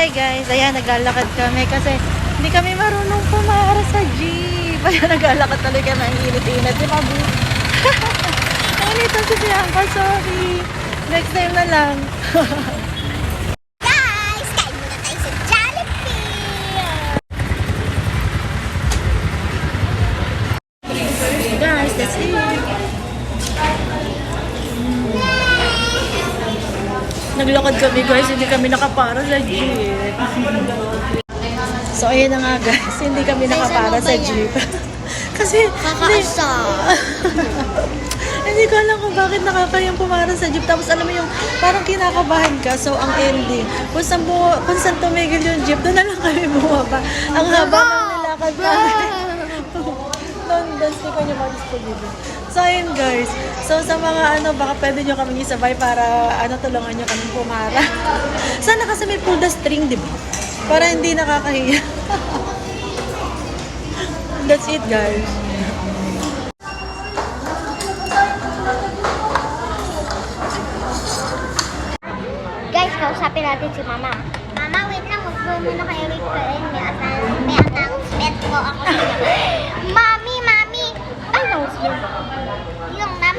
Hi guys, ayan naglalakad kami kasi hindi kami marunong pumara sa jeep. Ayan naglalakad tuloy kami ang init-init. Di ba, Bu? Init ang si Bianca, sorry. Next time na lang. Guys, kain muna tayo sa Jollibee! guys, that's it. Naglakad kami guys, hindi kami nakapara sa jeep. So ayan na nga guys, hindi kami nakapara sa jeep. Kasi Kakaasa. hindi ko alam kung bakit nakakayang pumara sa jeep. Tapos alam mo yung parang kinakabahan ka. So ang ending, kung saan, bu- kung saan tumigil yung jeep, doon na lang kami bumaba. Ang haba ng nilakad namin. Doon, doon ko nyo mag-studio. So, ayun guys. So, sa mga ano, baka pwede nyo kami isabay para ano, tulungan nyo kami pumara. Sana kasi may pull the string, di ba? Para hindi nakakahiya. That's it, guys. Guys, kausapin natin si Mama. Mama, wait lang. Mag-go muna kayo. Wait ko. Eh, may, announce, may announcement po ako sa inyo. Mami, Mami! Announcement? Yung Mami,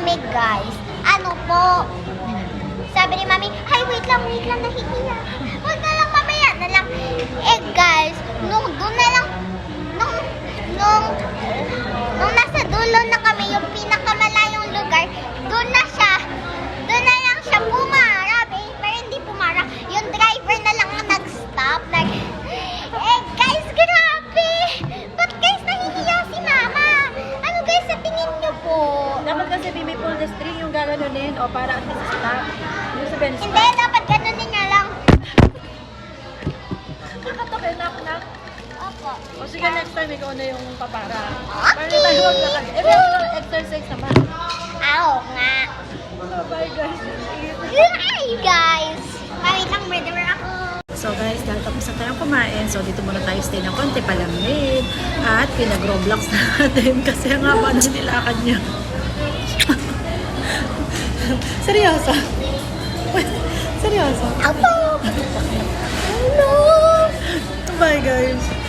kami, guys, ano po, sabi ni Mami, ay, wait lang, wait lang, nahihiya. Huwag na lang, mamaya na lang. Eh, guys, nung doon na lang, Dapat kasi may pull the string yung gaganunin o para at least stop. Yung sabihin, Hindi, dapat ganunin niya lang. Kakatokin, knock, knock. Opo. O sige, next time ikaw na yung papara. Okay. Para tayo huwag lakad. Eh, meron lang exercise naman. Oo nga. Bye guys. Hi guys! Wait lang, murderer ako. So guys, dahil tapos na tayong kumain, so dito muna tayo stay ng konti palamig. At pinag-roblox natin kasi ang haba na nilakad niya. Seryoso? Seryoso? Opo! Hello! Bye guys.